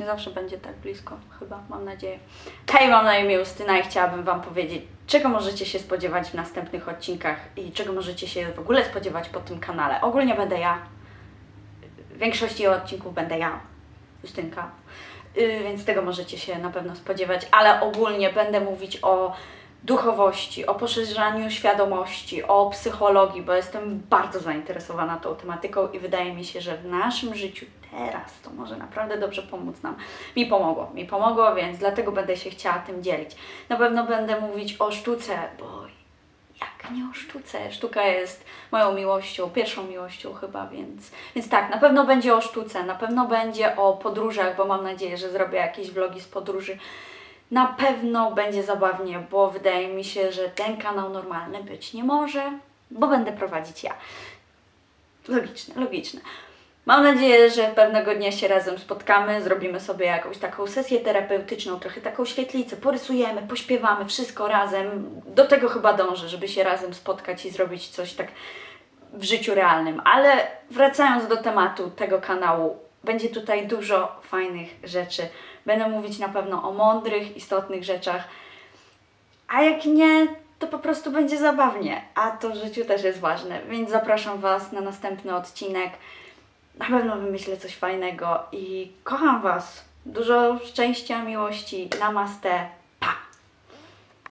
Nie zawsze będzie tak blisko, chyba, mam nadzieję. Hej, mam na imię Justyna i chciałabym Wam powiedzieć, czego możecie się spodziewać w następnych odcinkach i czego możecie się w ogóle spodziewać po tym kanale. Ogólnie będę ja. W większości odcinków będę ja, Justynka. Yy, więc tego możecie się na pewno spodziewać, ale ogólnie będę mówić o duchowości, o poszerzaniu świadomości, o psychologii, bo jestem bardzo zainteresowana tą tematyką i wydaje mi się, że w naszym życiu teraz to może naprawdę dobrze pomóc nam. Mi pomogło, mi pomogło, więc dlatego będę się chciała tym dzielić. Na pewno będę mówić o sztuce, bo jak nie o sztuce? Sztuka jest moją miłością, pierwszą miłością chyba, więc, więc tak, na pewno będzie o sztuce, na pewno będzie o podróżach, bo mam nadzieję, że zrobię jakieś vlogi z podróży. Na pewno będzie zabawnie, bo wydaje mi się, że ten kanał normalny być nie może, bo będę prowadzić ja. Logiczne, logiczne. Mam nadzieję, że pewnego dnia się razem spotkamy, zrobimy sobie jakąś taką sesję terapeutyczną, trochę taką świetlicę, porysujemy, pośpiewamy, wszystko razem. Do tego chyba dążę, żeby się razem spotkać i zrobić coś tak w życiu realnym. Ale wracając do tematu tego kanału, będzie tutaj dużo fajnych rzeczy. Będę mówić na pewno o mądrych, istotnych rzeczach. A jak nie, to po prostu będzie zabawnie. A to w życiu też jest ważne. Więc zapraszam Was na następny odcinek. Na pewno wymyślę coś fajnego i kocham Was. Dużo szczęścia, miłości. Namaste.